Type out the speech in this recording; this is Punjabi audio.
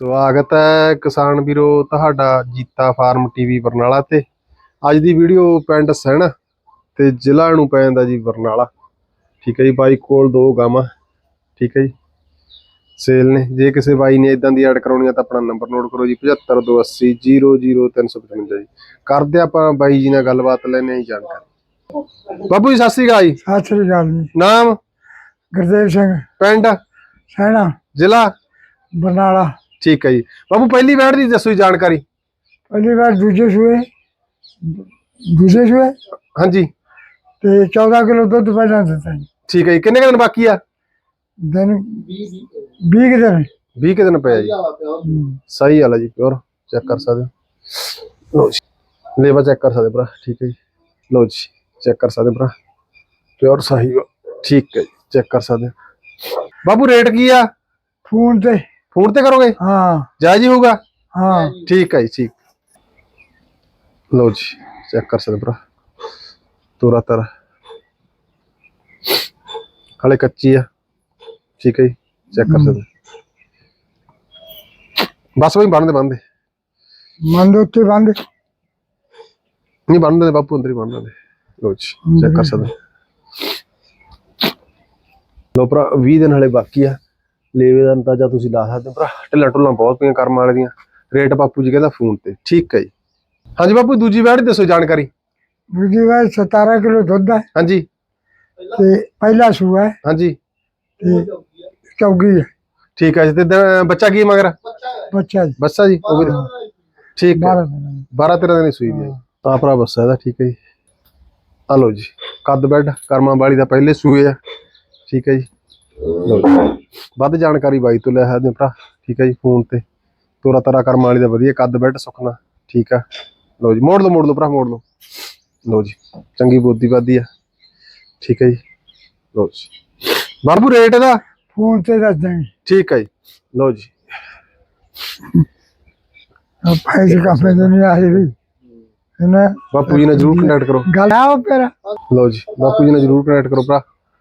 ਸਵਾਗਤ ਹੈ ਕਿਸਾਨ ਵੀਰੋ ਤੁਹਾਡਾ ਜੀਤਾ ਫਾਰਮ ਟੀਵੀ ਬਰਨਾਲਾ ਤੇ। ਅੱਜ ਦੀ ਵੀਡੀਓ ਪਿੰਡ ਸੈਣ ਤੇ ਜ਼ਿਲ੍ਹਾ ਨੂੰ ਪੈ ਜਾਂਦਾ ਜੀ ਬਰਨਾਲਾ। ਠੀਕ ਹੈ ਜੀ ਬਾਈ ਕੋਲ ਦੋ ਗਾਵਾਂ। ਠੀਕ ਹੈ ਜੀ ਸੇਲ ਨੇ। ਜੇ ਕਿਸੇ ਬਾਈ ਨੇ ਇਦਾਂ ਦੀ ਐਡ ਕਰਾਉਣੀ ਆ ਤਾਂ ਆਪਣਾ ਨੰਬਰ ਨੋਟ ਕਰੋ ਜੀ 75280 00355 ਜੀ। ਕਰਦੇ ਆਪਾਂ ਬਾਈ ਜੀ ਨਾਲ ਗੱਲਬਾਤ ਲੈਣੇ ਹੀ ਜਾਣਕਾਰੀ। ਬਾਬੂ ਜੀ ਸਤਿ ਸ੍ਰੀ ਅਕਾਲ ਜੀ। ਸਤਿ ਸ੍ਰੀ ਅਕਾਲ ਜੀ। ਨਾਮ? ਗੁਰਦੇਵ ਸਿੰਘ। ਪਿੰਡ? ਸੈਣਾ ਜ਼ਿਲ੍ਹਾ? ਬਰਨਾਲਾ। ਠੀਕ ਹੈ ਜੀ। ਬਾਬੂ ਪਹਿਲੀ ਵੈਡ ਦੀ ਦੱਸੋ ਜੀ ਜਾਣਕਾਰੀ। ਪਹਿਲੀ ਵਾਰ ਦੂਜੇ ਸੂਏ। ਦੂਜੇ ਸੂਏ? ਹਾਂਜੀ। ਤੇ 14 ਕਿਲੋ ਦੁੱਧ ਪਹਿਲਾਂ ਦਿੱਤਾ ਜੀ। ਠੀਕ ਹੈ ਜੀ। ਕਿੰਨੇ ਕੁ ਦਿਨ ਬਾਕੀ ਆ? ਦਿਨ 20 ਕੁ ਦਿਨ। 20 ਕੁ ਦਿਨ ਪਿਆ ਜੀ। ਹਮ, ਸਹੀ ਹੈ ਜੀ ਪਿਓਰ ਚੈੱਕ ਕਰ ਸਕਦੇ ਹੋ। ਲਓ ਜੀ। ਲੇਵਾ ਚੈੱਕ ਕਰ ਸਕਦੇ ਭਰਾ। ਠੀਕ ਹੈ ਜੀ। ਲਓ ਜੀ ਚੈੱਕ ਕਰ ਸਕਦੇ ਭਰਾ। ਪਿਓਰ ਸਹੀ ਵਾ। ਠੀਕ ਹੈ ਜੀ ਚੈੱਕ ਕਰ ਸਕਦੇ ਹੋ। ਬਾਬੂ ਰੇਟ ਕੀ ਆ? ਫੋਨ ਤੇ ਫੋਨ ਤੇ ਕਰੋਗੇ? ਹਾਂ। ਜਾਇਜ਼ ਹੀ ਹੋਊਗਾ? ਹਾਂ। ਠੀਕ ਹੈ ਜੀ ਠੀਕ। ਲਓ ਜੀ ਚੈੱਕ ਕਰ ਸਕਦੇ ਭਰਾ। ਤੋਰਾ ਤਰ। ਹਲੇ ਕੱਚੀ ਆ। ਠੀਕ ਹੈ ਜੀ ਚੈੱਕ ਕਰ ਸਕਦੇ ਬਸ ਵਹੀਂ ਬੰਨਦੇ ਬੰਨਦੇ ਮਨ ਦੇ ਉੱਤੇ ਬੰਦ। ਨਹੀਂ ਬੰਨਦੇ ਨੇ ਬਾਪੂ ਅੰਦਰ ਹੀ ਬੰਨਦੇ ਨੇ ਲੋ ਜੀ ਚੈੱਕ ਕਰ ਸਕਦੇ ਲੋ ਭਰਾ 20 ਦਿਨ ਹਲੇ ਬਾਕੀ ਆ। ਲੇਵੇ ਦਾ ਅੰਦਾਜ਼ਾ ਤੁਸੀਂ ਲਾ ਸਕਦੇ ਹੋ ਭਰਾ। ਢਿੱਲਾ ਢੁੱਲਾਂ ਬਹੁਤ ਪਈਆਂ ਕਰਮ ਵਾਲੇ ਦੀਆਂ। ਰੇਟ ਬਾਪੂ ਜੀ ਕਹਿੰਦਾ ਫੋਨ ਤੇ। ਠੀਕ ਹੈ ਜੀ। ਹਾਂਜੀ ਬਾਪੂ ਦੂਜੀ ਵੈੜ ਦੱਸੋ ਜਾਣਕਾਰੀ। ਦੂਜੀ ਵਾਰ 17 ਕਿਲੋ ਦੁੱਧ ਹੈ। ਹਾਂਜੀ। ਤੇ ਪਹਿਲਾ ਸੂਆ ਹੈ। ਹਾਂਜੀ। ਤੇ ਚੌਗੀ ਹੈ। ਠੀਕ ਹੈ ਜੀ। ਤੇ ਬੱਚਾ ਕੀ ਮਗਰ? ਬੱਚਾ ਜੀ। ਬੱਸਾ ਜੀ ਉਹ ਵੀ ਠੀਕ ਹੈ। 12 ਦਿਨ 12 13 ਦਿਨ ਸੂਈ ਦੀ ਤਾਂ ਭਰਾ ਬੱਸਾ ਇਹਦਾ ਠੀਕ ਹੈ ਜੀ। ਆ ਲਓ ਜੀ। ਕੱਦ ਬੈੱਡ ਕਰਮਾਂ ਵਾਲੀ ਦਾ ਪਹਿਲੇ ਸੂਏ ਆ। ਠੀਕ ਹੈ ਜੀ। ਲਓ ਜੀ। ਵੱਧ ਜਾਣਕਾਰੀ ਬਾਈ ਤੋਂ ਲੈ ਸਕਦੇ ਹੋ ਭਰਾ ਠੀਕ ਹੈ ਜੀ ਫੋਨ ਤੇ। ਤੋਰਾ ਤਾਰਾ ਕਰਮਾਂ ਵਾਲੀ ਦਾ ਵਧੀਆ ਕੱਦ ਬੈੱਡ ਸੁਖਣਾ ਠੀਕ ਆ। ਲਓ ਜੀ ਮੋੜ ਲਓ ਮੋੜ ਲਓ ਭਰਾ ਮੋੜ ਲਓ। ਲਓ ਜੀ ਚੰਗੀ ਬੋਦੀ ਬਾਦੀ ਆ ਠੀਕ ਹੈ ਜੀ। ਲਓ ਜੀ। ਬਾਬੂ ਰੇਟ ਇਹਦਾ? ਫੋਨ ਤੇ ਦੱਸ ਦਾਂਗੇ ਠੀਕ ਹੈ ਜੀ। ਲਓ ਜੀ। ਪੈਸੇ ਕਾਪੇ ਤੋਂ ਨਹੀਂ ਆਏ ਵੀ। ਇਹਨਾਂ ਬਾਪੂ ਜੀ ਨਾਲ ਜਰੂਰ ਕੰਟੈਕਟ ਕਰੋ। ਗੱਲ ਆਓ ਫਿਰ। ਲਓ ਜੀ ਬਾਪੂ ਜੀ ਨਾਲ ਜਰੂਰ ਕਨੈਕਟ ਕਰੋ ਭਰਾ।